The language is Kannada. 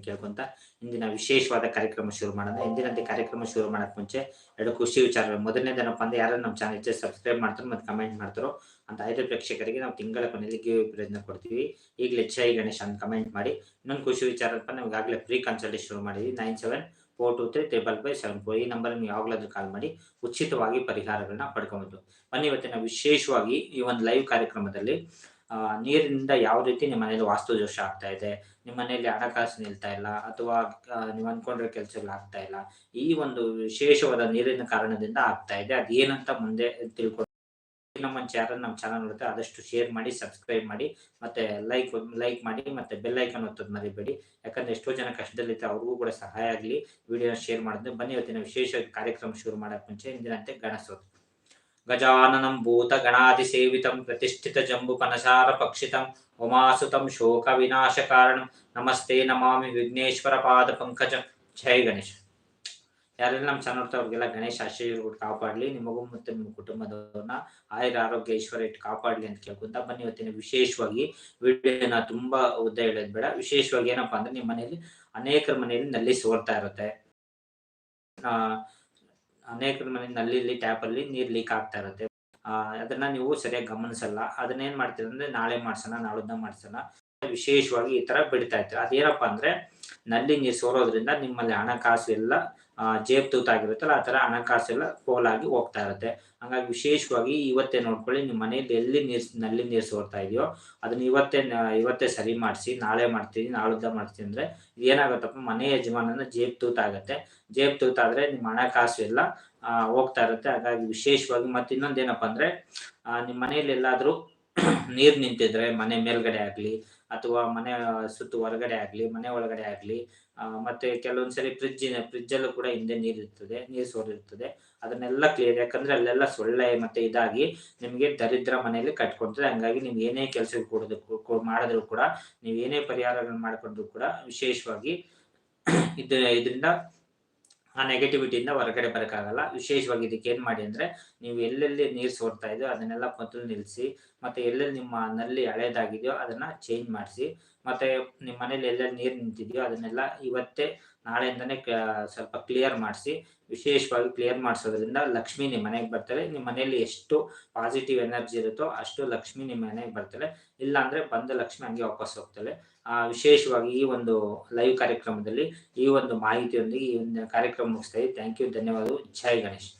ಅಂತ ಕೇಳ್ಕೊಂತ ಇಂದಿನ ವಿಶೇಷವಾದ ಕಾರ್ಯಕ್ರಮ ಶುರು ಮಾಡೋಣ. ಇಂದಿನಂತೆ ಕಾರ್ಯಕ್ರಮ ಶುರು ಮಾಡಕ್ ಮುಂಚೆ ಎರಡು ಖುಷಿ ವಿಚಾರಗಳು. ಮೊದಲನೇದೇನಪ್ಪ ಅಂದ್ರೆ ಯಾರು ನಮ್ಮ ಚಾನಲ್ ಹೆಚ್ಚು ಸಬ್ಸ್ಕ್ರೈಬ್ ಮಾಡ್ತಾರೋ ಮತ್ತೆ ಕಮೆಂಟ್ ಮಾಡ್ತಾರೋ ಅಂತ ಐದು ಪ್ರೇಕ್ಷಕರಿಗೆ ನಾವು ತಿಂಗಳ ಕೊನೆಯಲ್ಲಿ ಗಿವ್ ಪ್ರಯತ್ನ ಕೊಡ್ತೀವಿ. ಈಗಲೇ ಚೈ ಗಣೇಶ್ ಅಂತ ಕಮೆಂಟ್ ಮಾಡಿ. ಇನ್ನೊಂದು ಖುಷಿ ವಿಚಾರಪ್ಪ ನಾವು ಈಗಾಗಲೇ ಫ್ರೀ ಕನ್ಸಲ್ಟೇಷನ್ ಶುರು ಮಾಡಿದ್ವಿ. Nine seven four two three triple five seven four ಈ ನಂಬರ್ ನೀವು ಯಾವಾಗಲಾದ್ರೂ ಕಾಲ್ ಮಾಡಿ ಉಚಿತವಾಗಿ ಪರಿಹಾರಗಳನ್ನ ಪಡ್ಕೊಬೋದು. ಬನ್ನಿ ಇವತ್ತಿನ ವಿಶೇಷವಾಗಿ ಈ ಒಂದು ಲೈವ್ ಕಾರ್ಯಕ್ರಮದಲ್ಲಿ ನೀರಿನಿಂದ ಯಾವ ರೀತಿ ನಿಮ್ಮ ಮನೇಲಿ ವಾಸ್ತು ದೋಷ ಆಗ್ತಾ ಇದೆ, ನಿಮ್ಮ ಮನೆಯಲ್ಲಿ ಹಣಕಾಸು ನಿಲ್ತಾ ಇಲ್ಲ ಅಥವಾ ನೀವು ಅನ್ಕೊಂಡಿರೋ ಕೆಲಸಗಳು ಆಗ್ತಾ ಇಲ್ಲ, ಈ ಒಂದು ವಿಶೇಷವಾದ ನೀರಿನ ಕಾರಣದಿಂದ ಆಗ್ತಾ ಇದೆ, ಅದೇನಂತ ಮುಂದೆ ತಿಳ್ಕೊಂಡು ನಮ್ಮ ಚಾನಲ್ ನಮ್ಮ ಚಾನಲ್ ನೋಡುತ್ತೆ ಆದಷ್ಟು ಶೇರ್ ಮಾಡಿ ಸಬ್ಸ್ಕ್ರೈಬ್ ಮಾಡಿ, ಮತ್ತೆ ಲೈಕ್ ಲೈಕ್ ಮಾಡಿ, ಮತ್ತೆ ಬೆಲ್ ಐಕನ್ ಒತ್ತೋದು ಮರಿಬೇಡಿ. ಯಾಕಂದ್ರೆ ಎಷ್ಟೋ ಜನ ಕಷ್ಟದಲ್ಲಿದ್ದ ಅವ್ರಿಗೂ ಕೂಡ ಸಹಾಯ ಆಗಲಿ. ವಿಡಿಯೋನ ಶೇರ್ ಮಾಡಿದ್ರೆ ಬನ್ನಿ ಇವತ್ತಿನ ವಿಶೇಷ ಕಾರ್ಯಕ್ರಮ ಶುರು ಮಾಡೋಕೆ ಮುಂಚೆ, ಇಂದಿನಂತೆ ಗಣಸೋದು ಪಕ್ಷಿತಂ ಉಮಾಸುತಂ ಶೋಕ ವಿನಾಶ ಕಾರಣ ನಮಸ್ತೆ ನಮಾಮಿ ವಿಘ್ನೇಶ್ವರ ಪಾದ ಪಂಕಜ ಜೈ ಗಣೇಶ ಯಾರೆಲ್ಲ ನಮ್ಮ ಚಾನಲ್ ಅವ್ರಿಗೆಲ್ಲ ಗಣೇಶ ಆಶೀರ್ವಾದ ಕಾಪಾಡಲಿ, ನಿಮಗೂ ಮತ್ತು ನಿಮ್ಮ ಕುಟುಂಬದವ್ರನ್ನ ಆಯುರ ಆರೋಗ್ಯ ಐಶ್ವರ್ಯ ಇಟ್ಟು ಕಾಪಾಡಲಿ ಅಂತ ಕೇಳ್ಕೊಂತ ಬನ್ನಿ ಇವತ್ತಿನ ವಿಶೇಷವಾಗಿ. ವಿಡಿಯೋನ ತುಂಬಾ ಉದ್ದ ಹೇಳೋದು ಬೇಡ. ವಿಶೇಷವಾಗಿ ಏನಪ್ಪಾ ಅಂದ್ರೆ ನಿಮ್ಮ ಮನೆಯಲ್ಲಿ ಅನೇಕರ ಮನೆಯಲ್ಲಿ ನಲ್ಲಿ ಸೋರ್ತಾ ಇರುತ್ತೆ. ಆ ಅನೇಕರ ಮನೆ ನಲ್ಲಿಲಿ ಟ್ಯಾಪ್ ಅಲ್ಲಿ ನೀರ್ ಲೀಕ್ ಆಗ್ತಾ ಇರುತ್ತೆ. ಅದನ್ನ ನೀವು ಸರಿಯಾಗಿ ಗಮನಿಸಲ್ಲ. ಅದನ್ನ ಏನ್ ಮಾಡ್ತೀರ ಅಂದ್ರೆ ನಾಳೆ ಮಾಡ್ಸೋಣ, ನಾಳದ್ನ ಮಾಡ್ಸೋಣ. ವಿಶೇಷವಾಗಿ ಈ ತರ ಬಿಡ್ತಾ ಇತ್ತು ಅದೇನಪ್ಪಾ ಅಂದ್ರೆ ನಲ್ಲಿ ನೀರು ಸೋರೋದ್ರಿಂದ ನಿಮ್ಮಲ್ಲಿ ಹಣಕಾಸು ಎಲ್ಲ ಜೇಬ್ ತೂತಾಗಿರುತ್ತಲ್ಲ, ಆ ಥರ ಹಣಕಾಸೆಲ್ಲ ಪೋಲಾಗಿ ಹೋಗ್ತಾ ಇರುತ್ತೆ. ಹಂಗಾಗಿ ವಿಶೇಷವಾಗಿ ಇವತ್ತೇ ನೋಡ್ಕೊಳ್ಳಿ, ನಿಮ್ಮ ಮನೆಯಲ್ಲಿ ಎಲ್ಲಿ ನೀರು ನಲ್ಲಿ ನೀರು ಸೋರ್ತಾ ಇದೆಯೋ ಅದನ್ನ ಇವತ್ತೇ ಇವತ್ತೇ ಸರಿ ಮಾಡಿಸಿ, ನಾಳೆ ಮಾಡ್ತೀನಿ, ನಾಳಿದ್ದ ಮಾಡ್ತೀನಿ ಅಂದ್ರೆ ಏನಾಗುತ್ತಪ್ಪ, ಮನೆ ಯಜಮಾನನ ಜೇಬ್ ತೂತಾಗುತ್ತೆ. ಜೇಬ್ ತೂತಾದರೆ ನಿಮ್ಮ ಹಣಕಾಸು ಎಲ್ಲ ಹೋಗ್ತಾ ಇರುತ್ತೆ. ಹಾಗಾಗಿ ವಿಶೇಷವಾಗಿ ಮತ್ತೆ ಇನ್ನೊಂದೇನಪ್ಪ ಅಂದ್ರೆ ನಿಮ್ಮ ಮನೆಯಲ್ಲಿ ಎಲ್ಲಾದ್ರೂ ನೀರ್ ನಿಂತಿದ್ರೆ ಮನೆ ಮೇಲ್ಗಡೆ ಆಗ್ಲಿ ಅಥವಾ ಮನೆ ಸುತ್ತ ಹೊರಗಡೆ ಆಗ್ಲಿ, ಮನೆ ಒಳಗಡೆ ಆಗ್ಲಿ ಮತ್ತೆ ಕೆಲವೊಂದ್ಸರಿ ಫ್ರಿಜ್ ಫ್ರಿಜ್ ಅಲ್ಲೂ ಕೂಡ ಹಿಂದೆ ನೀರ್ ಇರ್ತದೆ, ನೀರ್ ಸೋರಿರ್ತದೆ. ಅದನ್ನೆಲ್ಲ ಕ್ಲಿಯರ್ ಯಾಕಂದ್ರೆ ಅಲ್ಲೆಲ್ಲ ಸೊಳ್ಳೆ ಮತ್ತೆ ಇದಾಗಿ ನಿಮಗೆ ದರಿದ್ರ ಮನೆಯಲ್ಲಿ ಕಟ್ಕೊಂತದೆ ಹಂಗಾಗಿ ನೀವು ಏನೇ ಕೆಲಸ ಕೊಡೋದಕ್ಕೂ ಮಾಡಿದ್ರು ಕೂಡ ನೀವು ಏನೇ ಪರಿಹಾರಗಳನ್ನ ಮಾಡ್ಕೊಂಡ್ರು ಕೂಡ ವಿಶೇಷವಾಗಿ ಇದ, ಇದರಿಂದ ಆ ನೆಗೆಟಿವಿಟಿಯಿಂದ ಹೊರಗಡೆ ಬರೋಕ್ಕಾಗಲ್ಲ. ವಿಶೇಷವಾಗಿ ಇದಕ್ಕೆ ಏನು ಮಾಡಿ ಅಂದರೆ ನೀವು ಎಲ್ಲೆಲ್ಲಿ ನೀರು ಸೋರ್ತಾ ಇದೆಯೋ ಅದನ್ನೆಲ್ಲ ಮೊದಲು ನಿಲ್ಲಿಸಿ ಮತ್ತೆ ಎಲ್ಲೆಲ್ಲಿ ನಿಮ್ಮ ನಲ್ಲಿ ಹಳೇದಾಗಿದೆಯೋ ಅದನ್ನು ಚೇಂಜ್ ಮಾಡಿಸಿ. ಮತ್ತೆ ನಿಮ್ಮ ಮನೇಲಿ ಎಲ್ಲೆಲ್ಲಿ ನೀರು ನಿಂತಿದೆಯೋ ಅದನ್ನೆಲ್ಲ ಇವತ್ತೇ ನಾಳೆಯಿಂದನೇ ಸ್ವಲ್ಪ ಕ್ಲಿಯರ್ ಮಾಡಿಸಿ, ವಿಶೇಷವಾಗಿ ಕ್ಲಿಯರ್ ಮಾಡಿಸೋದ್ರಿಂದ ಲಕ್ಷ್ಮಿ ನಿಮ್ಮ ಮನೆಗೆ ಬರ್ತಾರೆ. ನಿಮ್ಮ ಮನೆಯಲ್ಲಿ ಎಷ್ಟು ಪಾಸಿಟಿವ್ ಎನರ್ಜಿ ಇರುತ್ತೋ ಅಷ್ಟು ಲಕ್ಷ್ಮಿ ನಿಮ್ಮ ಮನೆಗೆ ಬರ್ತಾರೆ. ಇಲ್ಲ ಅಂದ್ರೆ ಬಂದ ಲಕ್ಷ್ಮಿ ಹಂಗೆ ವಾಪಸ್ ಹೋಗ್ತಾಳೆ. ಆ, ವಿಶೇಷವಾಗಿ ಈ ಒಂದು ಲೈವ್ ಕಾರ್ಯಕ್ರಮದಲ್ಲಿ ಈ ಒಂದು ಮಾಹಿತಿಯೊಂದಿಗೆ ಈ ಒಂದು ಕಾರ್ಯಕ್ರಮ ಮುಗಿಸ್ತಾ ಇದ್ದೀವಿ ಥ್ಯಾಂಕ್ ಯು ಧನ್ಯವಾದಗಳು. ಜೈ ಗಣೇಶ್.